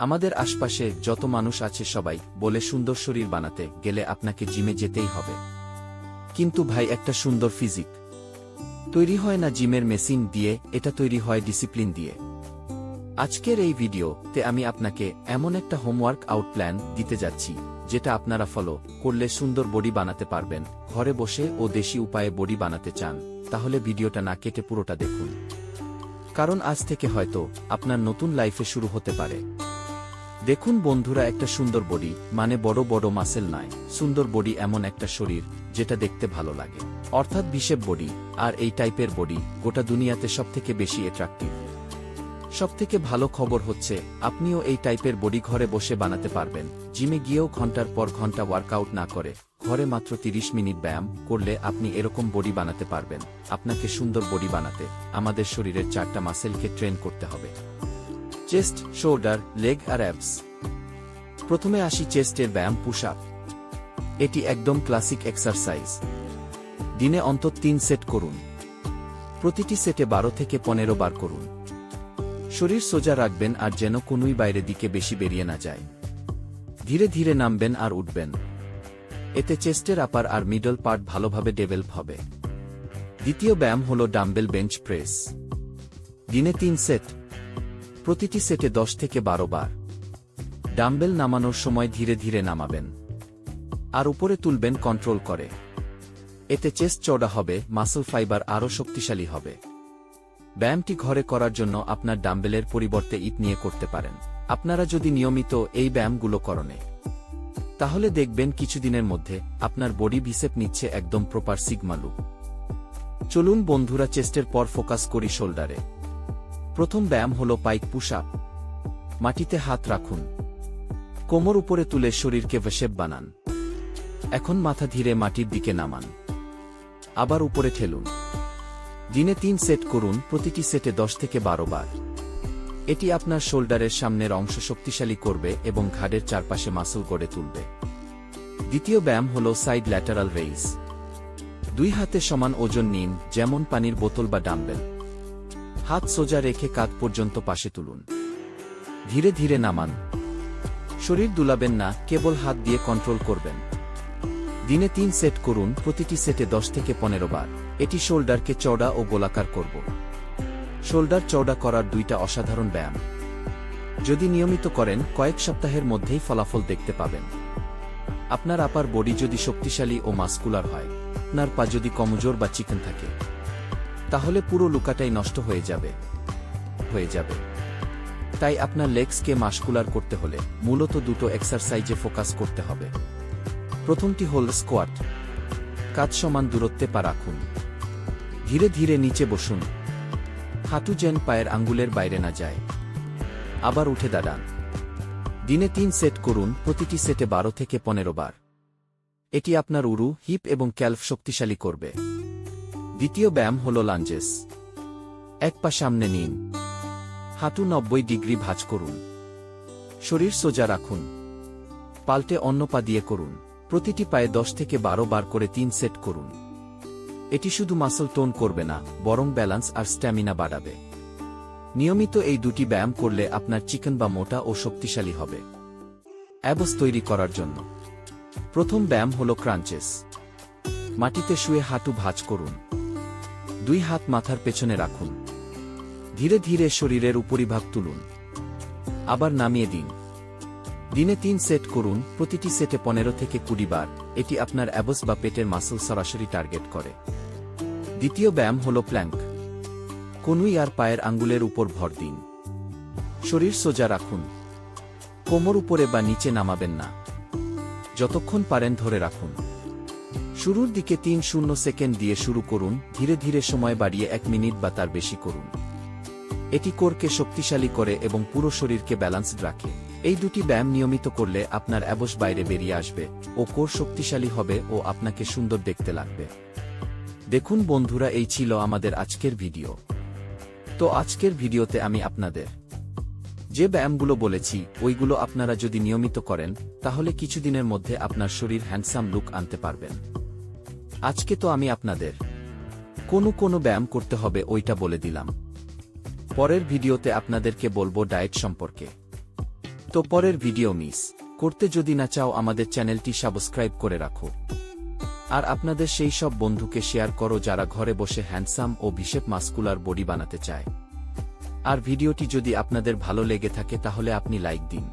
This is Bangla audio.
আমাদের আশপাশে যত মানুষ আছে সবাই বলে সুন্দর শরীর বানাতে গেলে আপনাকে জিমে যেতেই হবে। কিন্তু ভাই, একটা সুন্দর ফিজিক তৈরি হয় না জিমের মেশিন দিয়ে, এটা তৈরি হয় ডিসিপ্লিন দিয়ে। আজকের এই ভিডিওতে আমি আপনাকে এমন একটা হোমওয়ার্ক আউট প্ল্যান দিতে যাচ্ছি, যেটা আপনারা ফলো করলে সুন্দর বডি বানাতে পারবেন, ঘরে বসে ও দেশি উপায়ে বডি বানাতে চান, তাহলে ভিডিওটা না কেটে পুরোটা দেখুন। কারণ আজ থেকে হয়তো আপনার নতুন লাইফে শুরু হতে পারে। দেখুন বন্ধুরা, একটা সুন্দর বডি মানে বড় বড় মাসেল নয় সুন্দর বডি এমন একটা শরীর, যেটা দেখতে ভালো লাগে। অর্থাৎ বিশেপ বডি আর এই টাইপের বডি গোটা দুনিয়াতে সবথেকে বেশি অ্যাট্রাকটিভ সবথেকে ভালো খবর হচ্ছে, আপনিও এই টাইপের বডি ঘরে বসে বানাতে পারবেন। জিমে গিয়েও ঘণ্টার পর ঘণ্টা ওয়ার্কআউট না করে, ঘরে মাত্র 30 মিনিট ব্যায়াম করলে আপনি এরকম বডি বানাতে পারবেন। আপনাকে সুন্দর বডি বানাতে আমাদের শরীরের চারটা মাসেলকে ট্রেন করতে হবে। চেস্ট শোল্ডার লেগ আর অ্যাবস প্রথমে আসি চেস্টের ব্যায়াম পুশ আপ এটি একদম ক্লাসিক এক্সারসাইজ দিনে অন্তত তিন সেট করুন। প্রতিটি সেটে বারো থেকে পনেরো বার করুন। শরীর সোজা রাখবেন আর যেন কোনোই বাইরে দিকে বেশি বেরিয়ে না যায়। ধীরে ধীরে নামবেন আর উঠবেন। এতে চেস্টের আপার আর মিডল পার্ট ভালোভাবে ডেভেলপ হবে। দ্বিতীয় ব্যায়াম হল ডাম্বেল বেঞ্চ প্রেস দিনে তিন সেট প্রতিটি সেটে দশ থেকে বারো বার। ডাম্বেল নামানোর সময় ধীরে ধীরে নামাবেন। আর উপরে তুলবেন কন্ট্রোল করে। এতে চেস্ট চওড়া হবে, মাসল ফাইবার আরও শক্তিশালী হবে। ব্যায়ামটি ঘরে করার জন্য আপনার ডাম্বেলের পরিবর্তে ইট নিয়ে করতে পারেন। আপনারা যদি নিয়মিত এই ব্যায়ামগুলো করনে তাহলে দেখবেন কিছুদিনের মধ্যে আপনার বডি ভিসেপ নিচ্ছে একদম প্রপার সিগমালু চলুন বন্ধুরা চেস্টের পর ফোকাস করি শোল্ডারে। প্রথম ব্যায়াম হল পাইক পুশ মাটিতে হাত রাখুন। কোমর উপরে তুলে শরীরকে ভেসেপ বানান। এখন মাথা ধীরে মাটির দিকে নামান। আবার উপরে ঠেলুন। দিনে তিন সেট করুন, প্রতিটি সেটে দশ থেকে বারো বার। এটি আপনার শোল্ডারের সামনের অংশ শক্তিশালী করবে এবং ঘাড়ের চারপাশে মাসল গড়ে তুলবে। দ্বিতীয় ব্যায়াম হল সাইড ল্যাটারাল রেইস। দুই হাতে সমান ওজন নিন, যেমন পানির বোতল বা ডাম্বেল। হাত সোজা রেখে কাঁধ পর্যন্ত পাশে তুলুন। ধীরে ধীরে নামান। শরীর দুলাবেন না, কেবল হাত দিয়ে কন্ট্রোল করবেন। দিনে তিন সেট করুন, প্রতিটি সেটে দশ থেকে পনেরো বার। এটি শোল্ডারকে চওড়া ও গোলাকার করব। শোল্ডার চওড়া করার দুইটা অসাধারণ ব্যায়াম। যদি নিয়মিত করেন, কয়েক সপ্তাহের মধ্যেই ফলাফল দেখতে পাবেন। আপনার আপার বডি যদি শক্তিশালী ও মাস্কুলার হয়, আপনার পা যদি কমজোর বা চিকেন থাকে। তাহলে পুরো লুকাটাই নষ্ট হয়ে যাবে। হয়ে যাবে। তাই আপনার লেগসকে মাস্কুলার করতে হলে মূলত দুটো এক্সারসাইজে ফোকাস করতে হবে। প্রথমটি হল স্কোয়াট। কাজ সমান দূরত্বে পা রাখুন। ধীরে ধীরে নিচে বসুন। হাঁটু যেন পায়ের আঙ্গুলের বাইরে না যায়। আবার উঠে দাঁড়ান। দিনে তিন সেট করুন, প্রতিটি সেটে বারো থেকে পনেরো বার। এটি আপনার উরু, হিপ এবং ক্যালফ শক্তিশালী করবে। দ্বিতীয় ব্যায়াম হল লাঞ্জেস। এক পা সামনে নিন। হাঁটু নব্বই ডিগ্রি ভাঁজ করুন। শরীর সোজা রাখুন। পাল্টে অন্য পা দিয়ে করুন। প্রতিটি পায়ে দশ থেকে বারো বার করে তিন সেট করুন। এটি শুধু মাসল টোন করবে না, বরং ব্যালান্স আর স্ট্যামিনা বাড়াবে। নিয়মিত এই দুটি ব্যায়াম করলে আপনার চিকেন বা মোটা ও শক্তিশালী হবে। অ্যাবস তৈরি করার জন্য। প্রথম ব্যায়াম হল ক্রাঞ্চেস। মাটিতে শুয়ে হাঁটু ভাঁজ করুন। দুই হাত মাথার পেছনে রাখুন। ধীরে ধীরে শরীরের উপরিভাগ তুলুন। আবার নামিয়ে দিন। দিনে তিন সেট করুন, প্রতিটি সেটে পনেরো থেকে কুড়ি বার। এটি আপনার অ্যাবস বা পেটের মাসল সরাসরি টার্গেট করে। দ্বিতীয় ব্যায়াম হল প্ল্যাঙ্ক। কনুই আর পায়ের আঙ্গুলের উপর ভর দিন। শরীর সোজা রাখুন। কোমর উপরে বা নিচে নামাবেন না। যতক্ষণ পারেন ধরে রাখুন। শুরুর দিকে তিন শূন্য সেকেন্ড দিয়ে শুরু করুন, ধীরে ধীরে সময় বাড়িয়ে এক মিনিট বা তার বেশি করুন। এটি কোরকে শক্তিশালী করে এবং পুরো শরীরকে ব্যালান্সড রাখে। এই দুটি ব্যায়াম নিয়মিত করলে আপনার অ্যাবস বাইরে বেরিয়ে আসবে ও কোর শক্তিশালী হবে ও আপনাকে সুন্দর দেখতে লাগবে। দেখুন বন্ধুরা, এই ছিল আমাদের আজকের ভিডিও। তো আজকের ভিডিওতে আমি আপনাদের যে ব্যায়ামগুলো বলেছি, ওইগুলো আপনারা যদি নিয়মিত করেন, তাহলে কিছুদিনের মধ্যে আপনার শরীর হ্যান্ডসাম লুক আনতে পারবেন। আজকে তো আমি আপনাদের কোনো কোনো ব্যায়াম করতে হবে ওইটা বলে দিলাম। পরের ভিডিওতে আপনাদেরকে বলব ডায়েট সম্পর্কে। তো পরের ভিডিও মিস, করতে যদি না চাও আমাদের চ্যানেলটি সাবস্ক্রাইব করে রাখো। আর আপনাদের সেই সব বন্ধুকে শেয়ার করো যারা ঘরে বসে হ্যান্ডসাম ও ভিশেপ মাস্কুলার বডি বানাতে চায়। আর ভিডিওটি যদি আপনাদের ভালো লেগে থাকে তাহলে আপনি লাইক দিন।